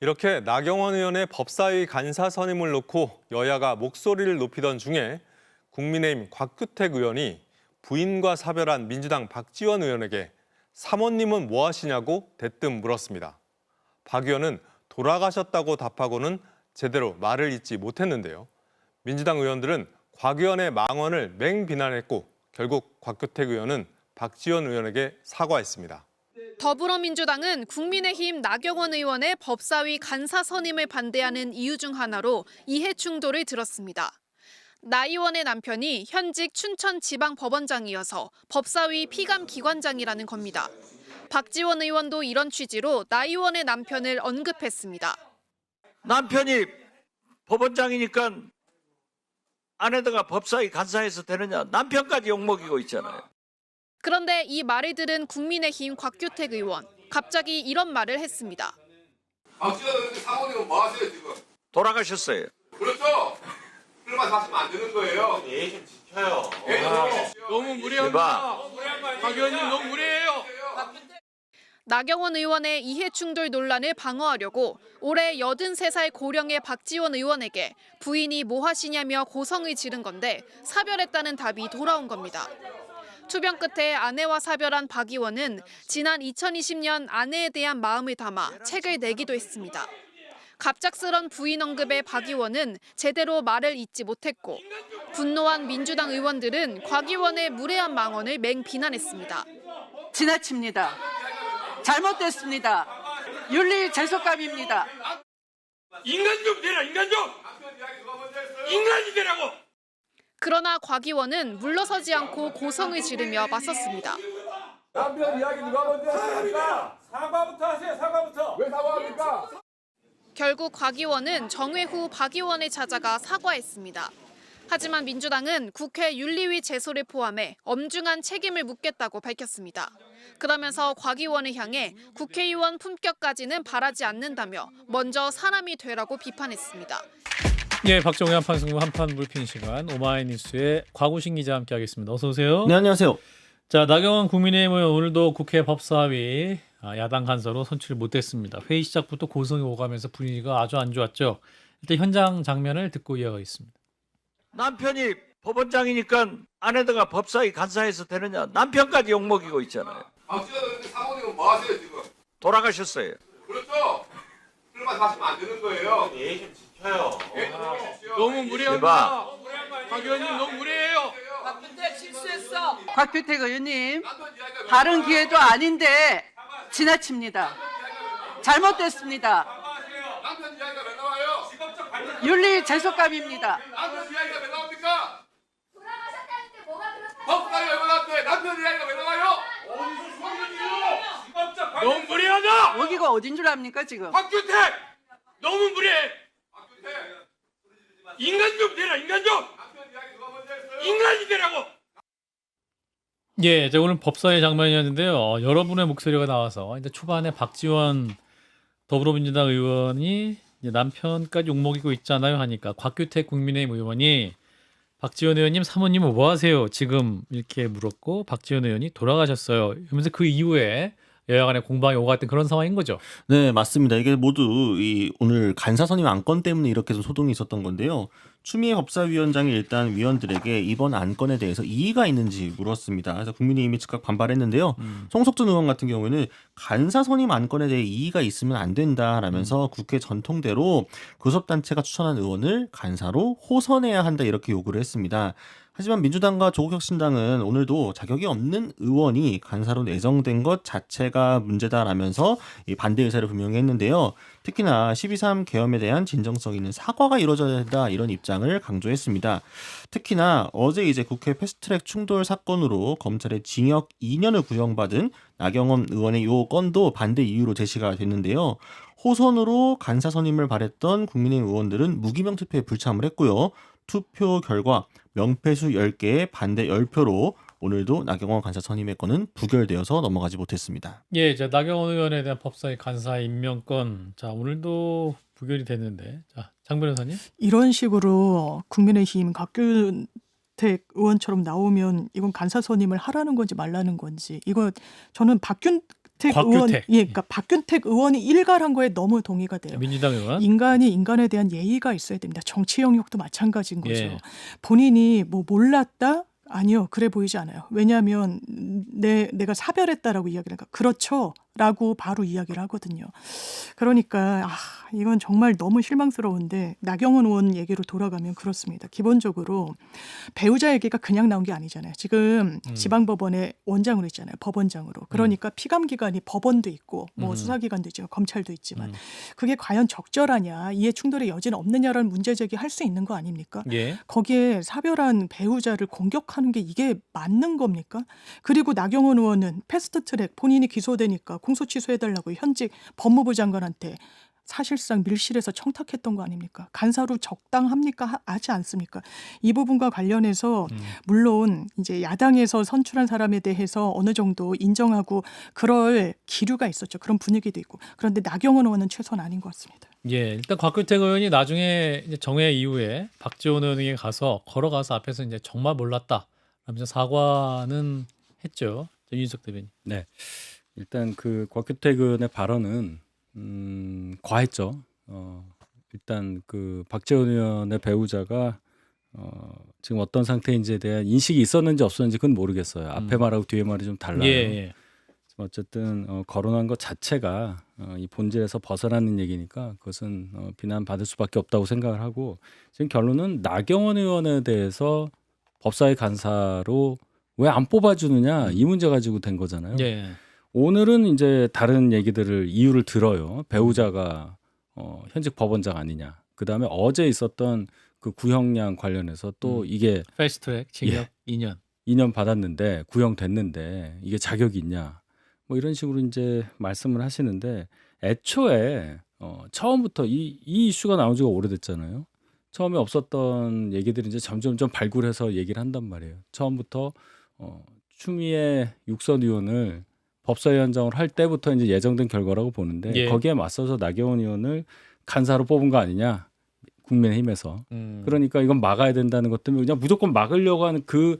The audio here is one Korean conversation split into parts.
이렇게 나경원 의원의 법사위 간사 선임을 놓고 여야가 목소리를 높이던 중에 국민의힘 곽규택 의원이 부인과 사별한 민주당 박지원 의원에게 사모님은 뭐 하시냐고 대뜸 물었습니다. 박 의원은 돌아가셨다고 답하고는 제대로 말을 잇지 못했는데요. 민주당 의원들은 곽 의원의 망언을 맹비난했고 결국 곽규택 의원은 박지원 의원에게 사과했습니다. 더불어민주당은 국민의힘 나경원 의원의 법사위 간사 선임을 반대하는 이유 중 하나로 이해 충돌을 들었습니다. 나 의원의 남편이 현직 춘천지방법원장이어서 법사위 피감 기관장이라는 겁니다. 박지원 의원도 이런 취지로 나 의원의 남편을 언급했습니다. 남편이 법원장이니까 아내다가 법사위 간사해서 되느냐 남편까지 욕먹이고 있잖아요. 그런데 이 말을 들은 국민의힘 곽규택 의원 갑자기 이런 말을 했습니다. 박지원 의원님 사모님은 뭐 하세요 지금? 돌아가셨어요. 그렇죠? 그런 말 하시면 안 되는 거예요. 예의 좀 지켜요. 예, 너무 무리합니다. 대박. 박 의원님 너무 무리해요. 나경원 의원의 이해 충돌 논란을 방어하려고 올해 83살 고령의 박지원 의원에게 부인이 뭐 하시냐며 고성을 지른 건데 사별했다는 답이 돌아온 겁니다. 투병 끝에 아내와 사별한 박 의원은 지난 2020년 아내에 대한 마음을 담아 책을 내기도 했습니다. 갑작스런 부인 언급에 박 의원은 제대로 말을 잇지 못했고 분노한 민주당 의원들은 곽 의원의 무례한 망언을 맹비난했습니다. 지나칩니다. 잘못됐습니다. 윤리 재속감입니다. 인간 좀 되라 인간 좀. 인간이 되라고. 그러나 곽 의원은 물러서지 않고 고성을 지르며 맞섰습니다. 남편 이야기 누가 먼저 했습니까? 사과부터 하세요. 사과부터. 왜 사과합니까? 결국 곽 의원은 정회 후 박 의원을 찾아가 사과했습니다. 하지만 민주당은 국회 윤리위 제소를 포함해 엄중한 책임을 묻겠다고 밝혔습니다. 그러면서 곽 의원을 향해 국회의원 품격까지는 바라지 않는다며 먼저 사람이 되라고 비판했습니다. 예, 박정희 한판승부 한판 불핑 시간 오마이뉴스의 곽우신 기자 함께하겠습니다. 어서 오세요. 네 안녕하세요. 자 나경원 국민의힘 의원 오늘도 국회 법사위 아, 야당 간사로 선출을 못했습니다. 회의 시작부터 고성이 오가면서 분위기가 아주 안 좋았죠. 일단 현장 장면을 듣고 이어가겠습니다. 남편이 법원장이니까 아내다가 법사위 간사해서 되느냐 남편까지 욕먹이고 있잖아요. 박지원 의원님 사모님은 뭐 하세요 지금? 돌아가셨어요. 그렇죠? 말 하시면 안 되는 거예요. 예 지켜요. 예, 너무 무리합니다. 박 의원님 너무 무리해요. 곽규택 의원님, 남편 이야기가 왜 다른? 기회도 아닌데 지나칩니다. 잘못됐습니다. 남편 이야기가 왜 나와요? 윤리 재속감입니다. 남편 이야기가 왜 나옵니까? 돌아가셨다는데 뭐가 그렇다고 법사위 왜 나왔대? 남편 이야기가 왜 나와요? 너무 무리하다. 여기가 어딘 줄 압니까 지금? 박규택 너무 무리해. 인간 좀 되라 인간 좀. 인간이 되라고. 예, 이제 오늘 법사위 장면이었는데요. 어, 여러분의 목소리가 나와서 이제 초반에 박지원 더불어민주당 의원이 이제 남편까지 욕먹이고 있잖아요 하니까 곽규택 국민의힘 의원이 박지원 의원님 사모님은 뭐 하세요? 지금 이렇게 물었고 박지원 의원이 돌아가셨어요. 이러면서 그 이후에 여야 간의 공방이 오갔던 그런 상황인 거죠. 네 맞습니다. 이게 모두 이 오늘 간사 선임 안건 때문에 이렇게 좀 소동이 있었던 건데요. 추미애 법사위원장이 일단 위원들에게 이번 안건에 대해서 이의가 있는지 물었습니다. 그래서 국민의힘이 즉각 반발했는데요. 송석준 의원 같은 경우에는 간사 선임 안건에 대해 이의가 있으면 안 된다라면서 국회 전통대로 교섭단체가 추천한 의원을 간사로 호선해야 한다 이렇게 요구를 했습니다. 하지만 민주당과 조국혁신당은 오늘도 자격이 없는 의원이 간사로 내정된 것 자체가 문제다라면서 이 반대 의사를 분명히 했는데요. 특히나 12.3 계엄에 대한 진정성 있는 사과가 이루어져야 한다 이런 입장을 강조했습니다. 특히나 어제 이제 국회 패스트트랙 충돌 사건으로 검찰의 징역 2년을 구형받은 나경원 의원의 요 건도 반대 이유로 제시가 됐는데요. 호선으로 간사 선임을 바랬던 국민의힘 의원들은 무기명 투표에 불참을 했고요. 투표 결과 명패수 10개에 반대 10표로 오늘도 나경원 간사 선임의 건은 부결되어서 넘어가지 못했습니다. 예, 이제 나경원 의원에 대한 법사위 간사 임명권. 자, 오늘도 부결이 됐는데. 자, 장 변호사님. 이런 식으로 국민의힘 곽규택 의원처럼 나오면 이건 간사 선임을 하라는 건지 말라는 건지 이거 저는 박균 곽규택 곽규택. 의원, 예, 그러니까 박균택 의원이 일갈한 거에 너무 동의가 돼요. 민주당 의원. 인간이 인간에 대한 예의가 있어야 됩니다. 정치 영역도 마찬가지인 거죠. 예. 본인이 뭐 몰랐다? 아니요, 그래 보이지 않아요. 왜냐하면 내 내가 사별했다라고 이야기를 하니까 그렇죠 라고 바로 이야기를 하거든요. 그러니까 아, 이건 정말 너무 실망스러운데 나경원 의원 얘기로 돌아가면 그렇습니다. 기본적으로 배우자 얘기가 그냥 나온 게 아니잖아요. 지금 음. 지방법원의 원장으로 있잖아요. 법원장으로. 그러니까 피감 기관이 법원도 있고 뭐 음. 수사기관도 있지만 검찰도 있지만 음. 그게 과연 적절하냐 이해 충돌의 여지는 없느냐라는 문제 제기할 수 있는 거 아닙니까? 예. 거기에 사별한 배우자를 공격하는 게 이게 맞는 겁니까? 그리고 나경원 의원은 패스트 트랙 본인이 기소되니까 공소 취소해달라고 현직 법무부 장관한테 사실상 밀실에서 청탁했던 거 아닙니까? 간사로 적당합니까? 하- 하지 않습니까? 이 부분과 관련해서 음. 물론 이제 야당에서 선출한 사람에 대해서 어느 정도 인정하고 그럴 기류가 있었죠. 그런 분위기도 있고. 그런데 나경원 의원은 최소는 아닌 것 같습니다. 예, 일단 곽규택 의원이 나중에 이제 정회 이후에 박지원 의원에게 가서 걸어가서 앞에서 이제 정말 몰랐다. 하면서 사과는 했죠. 윤석 대변인. 네. 일단 그 곽규택 의원의 발언은 음, 과했죠. 어, 일단 그 박재원 의원의 배우자가 어, 지금 어떤 상태인지에 대한 인식이 있었는지 없었는지 그건 모르겠어요. 앞에 음. 말하고 뒤에 말이 좀 달라요. 예, 예. 어쨌든 어, 거론한 것 자체가 어, 이 본질에서 벗어나는 얘기니까 그것은 어, 비난받을 수밖에 없다고 생각을 하고 지금 결론은 나경원 의원에 대해서 법사위 간사로 왜 안 뽑아주느냐 이 문제 가지고 된 거잖아요. 예. 오늘은 이제 다른 얘기들을 이유를 들어요. 배우자가 어, 현직 법원장 아니냐. 그 다음에 어제 있었던 그 구형량 관련해서 또 음. 이게 패스트트랙 징역 2년. 2년 받았는데 구형됐는데 이게 자격이 있냐. 뭐 이런 식으로 이제 말씀을 하시는데 애초에 어, 처음부터 이, 이 이슈가 나온 지가 오래됐잖아요. 처음에 없었던 얘기들이 이제 점점 좀 발굴해서 얘기를 한단 말이에요. 처음부터 어, 추미애 육선 의원을 법사위원장을 할 때부터 이제 예정된 결과라고 보는데 예. 거기에 맞서서 나경원 의원을 간사로 뽑은 거 아니냐 국민의힘에서 음. 그러니까 이건 막아야 된다는 것 때문에 그냥 무조건 막으려고 하는 그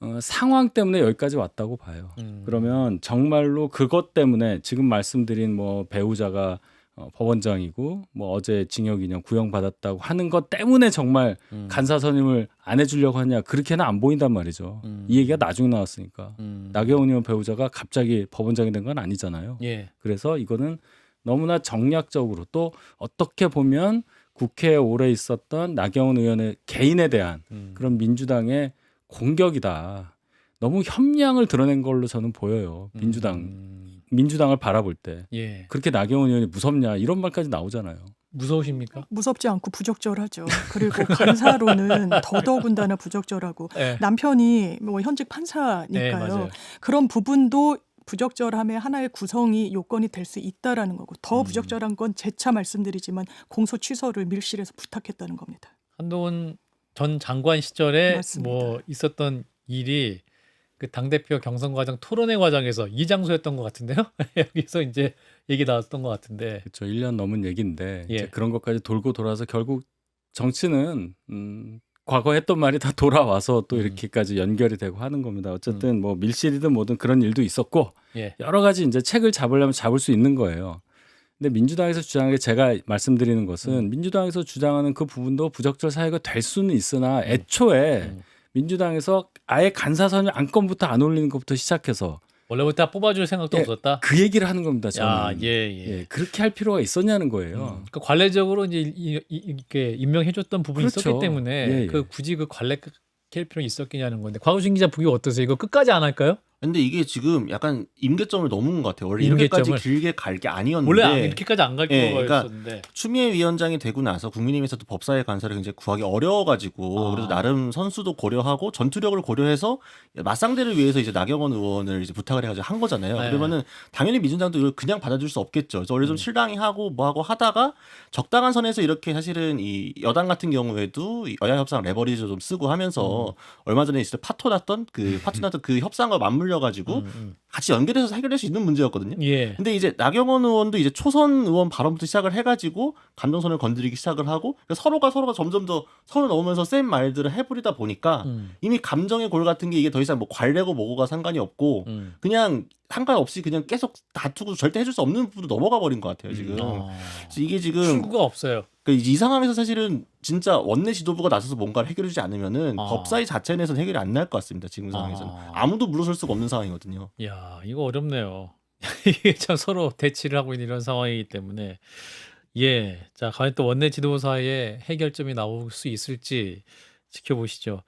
어, 상황 때문에 여기까지 왔다고 봐요. 음. 그러면 정말로 그것 때문에 지금 말씀드린 뭐 배우자가 어, 법원장이고 뭐 어제 징역 2년 구형 받았다고 하는 것 때문에 정말 음. 간사 선임을 안 해주려고 하냐 그렇게는 안 보인단 말이죠. 음. 이 얘기가 나중에 나왔으니까 음. 나경원 의원 배우자가 갑자기 법원장이 된 건 아니잖아요. 예. 그래서 이거는 너무나 정략적으로 또 어떻게 보면 국회에 오래 있었던 나경원 의원의 개인에 대한 음. 그런 민주당의 공격이다. 너무 협량을 드러낸 걸로 저는 보여요. 민주당 음. 민주당을 바라볼 때 예. 그렇게 나경원 의원이 무섭냐 이런 말까지 나오잖아요. 무서우십니까? 무섭지 않고 부적절하죠. 그리고 간사로는 더더군다나 부적절하고 예. 남편이 뭐 현직 네, 판사니까요. 맞아요. 그런 부분도 부적절함의 하나의 구성이 요건이 될 수 있다라는 거고 더 음. 부적절한 건 재차 말씀드리지만 공소 취소를 밀실에서 부탁했다는 겁니다. 한동훈 전 장관 시절에 맞습니다. 뭐 있었던 일이 그 당대표 경선 과정 토론회 과정에서 이 장소였던 것 같은데요. 여기서 이제 얘기 나왔던 것 같은데. 그렇죠. 1년 넘은 얘기인데 예. 그런 것까지 돌고 돌아서 결국 정치는 음, 과거 했던 말이 다 돌아와서 또 음. 이렇게까지 연결이 되고 하는 겁니다. 어쨌든 뭐 밀실이든 뭐든 그런 일도 있었고 예. 여러 가지 이제 책을 잡으려면 잡을 수 있는 거예요. 근데 민주당에서 주장하는 게 제가 말씀드리는 것은 음. 민주당에서 주장하는 그 부분도 부적절 사유가 될 수는 있으나 애초에 음. 민주당에서 아예 간사선임 안건부터 안 올리는 것부터 시작해서 원래부터 뽑아줄 생각도 예, 없었다. 그 얘기를 하는 겁니다. 저는. 야, 예, 예. 예, 그렇게 할 필요가 있었냐는 거예요. 음, 그러니까 관례적으로 이제 이, 이, 이렇게 임명해줬던 부분이 그렇죠. 있었기 때문에 예, 예. 그 굳이 그 관례 캘 필요 있었겠냐는 건데 곽우신 기자 보기 어떠세요? 이거 끝까지 안 할까요? 근데 이게 지금 약간 임계점을 넘은 것 같아요. 원래 임계점을? 이렇게까지 길게 갈 게 아니었는데 원래 안- 이렇게까지 안 갈 예, 거가 그러니까 있었는데. 추미애 위원장이 되고 나서 국민의힘에서도 법사위 간사를 굉장히 구하기 어려워가지고 아. 그래도 나름 선수도 고려하고 전투력을 고려해서 맞상대를 위해서 이제 나경원 의원을 이제 부탁을 해가지고 한 거잖아요. 네. 그러면은 당연히 민주당도 이걸 그냥 받아줄 수 없겠죠. 그래서 원래 좀 음. 실랑이 하고 뭐 하고 하다가 적당한 선에서 이렇게 사실은 이 여당 같은 경우에도 이 여야 협상 레버리지 좀 쓰고 하면서 음. 얼마 전에 때 파토 났던 그 파토 났던 그 협상과 맞물려 가지고 음, 음. 같이 연결해서 해결할 수 있는 문제였거든요. 예. 근데 이제 나경원 의원도 이제 초선 의원 발언부터 시작을 해가지고 감정선을 건드리기 시작을 하고 그러니까 서로가 서로가 점점 더 선을 넘으면서 센 말들을 해부리다 보니까 음. 이미 감정의 골 같은 게 이게 더 이상 뭐 관례고 뭐고가 상관이 없고 음. 그냥 상관없이 그냥 계속 다투고 절대 해줄 수 없는 부분으로 넘어가 버린 것 같아요 지금. 어. 그래서 이게 지금 출구가 없어요. 그러니까 이 상황에서 사실은 진짜 원내 지도부가 나서서 뭔가를 해결해주지 않으면은 아. 법사위 자체 내에서는 해결이 안 날 것 같습니다 지금 상황에서는 아. 아무도 물러설 수가 없는 상황이거든요. 야, 이거 어렵네요. 이게 참 서로 대치를 하고 있는 이런 상황이기 때문에 예, 자 과연 또 원내 지도부 사이에 해결점이 나올 수 있을지 지켜보시죠.